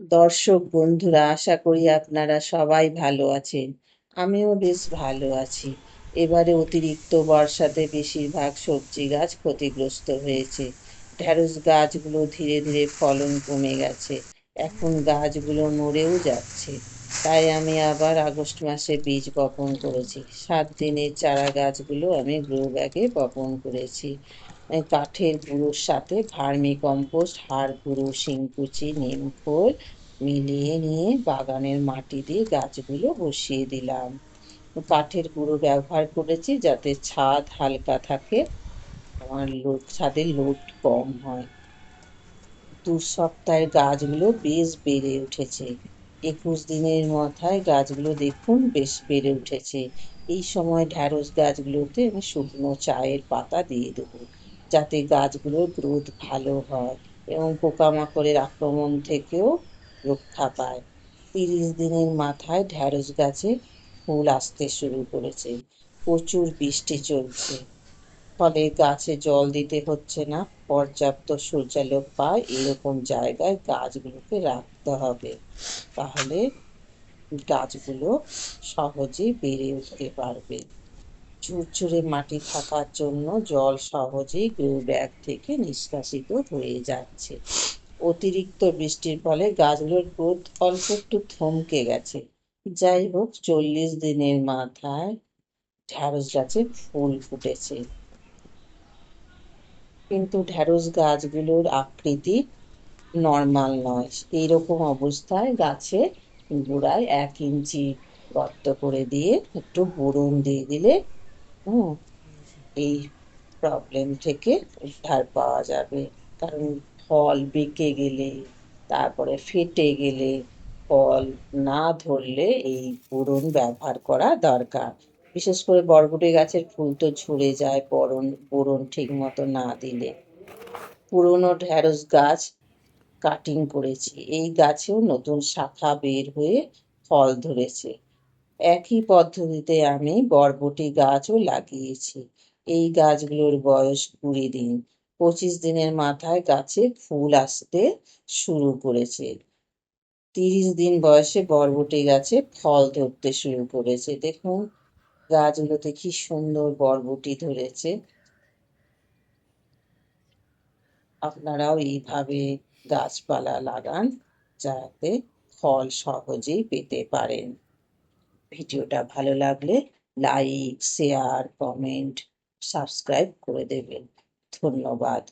দর্শক বন্ধুরা, আশা করি আপনারা সবাই ভালো আছেন। আমিও বেশ ভালো আছি। এবারে অতিরিক্ত বর্ষাতে বেশিরভাগ সবজি গাছ ক্ষতিগ্রস্ত হয়েছে। ঢ্যাঁড়স গাছগুলো ধীরে ধীরে ফলন কমে গেছে। এখন গাছগুলো মরেও যাচ্ছে। তাই আমি আবার আগস্ট মাসে বীজ বপন করেছি। সাত দিনের চারা গাছগুলো আমি গ্রো ব্যাগে বপন করেছি। কাঠের গুঁড়োর সাথে ভার্মি কম্পোস্ট, হাড় গুঁড়ো, শিংকুচি, নিম খোল মিলিয়ে নিয়ে বাগানের মাটি দিয়ে গাছগুলো বসিয়ে দিলাম। কাঠের গুঁড়ো ব্যবহার করেছি যাতে ছাদ হালকা থাকে, আমার লোড ছাদের লোড কম হয়। দু সপ্তাহের গাছগুলো বেশ বেড়ে উঠেছে। একুশ দিনের মাথায় গাছগুলো দেখুন বেশ বেড়ে উঠেছে। এই সময় ঢ্যাঁড়স গাছগুলোতে আমি শুকনো চায়ের পাতা দিয়ে দেবো। যাতে গাছগুলোর গ্রোথ ভালো হয় এবং পোকামাকড়ের আক্রমণ থেকেও রক্ষা পায়। তিরিশ দিনের মাথায় ঢ্যাঁড়স গাছে ফুল আসতে শুরু করেছে। প্রচুর বৃষ্টি চলছে। ফলে গাছে জল দিতে হচ্ছে না। পর্যাপ্ত সূর্যালোক পায় এরকম জায়গায় গাছগুলোকে রাখতে হবে। তাহলে গাছগুলো সহজে বেড়ে উঠতে পারবে। ঝুরঝুরে মাটি থাকার জন্য জল সহজেই গ্রো ব্যাগ থেকে নিষ্কাশিত হয়ে যাচ্ছে। অতিরিক্ত বৃষ্টির ফলে গাছগুলোর গ্রোথ অল্প একটু থমকে গেছে। যাই হোক, চল্লিশ দিনের মাথায় ঢ্যাঁড়স গাছে ফুল ফুটেছে। কিন্তু ঢ্যাঁড়স গাছগুলোর আকৃতি নর্মাল নয়। এইরকম অবস্থায় গাছে গোড়ায় এক ইঞ্চি গর্ত করে দিয়ে একটু বোরন দিয়ে দিলে হুম। এই প্রবলেম থেকে উদ্ধার পাওয়া যাবে। কারণ ফল বেঁকে গেলে, তারপরে ফেটে গেলে ফল না ধরলে এই বোরন ব্যবহার করা দরকার। বিশেষ করে বরবটি গাছের ফুল তো ঝরে যায় বরণ বোরন ঠিক মতো না দিলে। পুরনো ঢ্যাঁড়স গাছ কাটিং করেছি। এই গাছেও নতুন শাখা বের হয়ে ফল ধরেছে। একই পদ্ধতিতে আমি বরবটি গাছও লাগিয়েছি। এই গাছগুলোর বয়স কুড়ি দিন। পঁচিশ দিনের মাথায় গাছে ফুল আসতে শুরু করেছে। তিরিশ দিন বয়সে বরবটি গাছে ফল ধরতে শুরু করেছে। দেখুন, গাছগুলোতে কি সুন্দর বরবটি ধরেছে। আপনারাও এইভাবে গাছপালা লাগান, যাতে ফল সহজেই পেতে পারেন। ভিডিওটা ভালো লাগলে লাইক শেয়ার কমেন্ট সাবস্ক্রাইব করে দেবেন। ধন্যবাদ।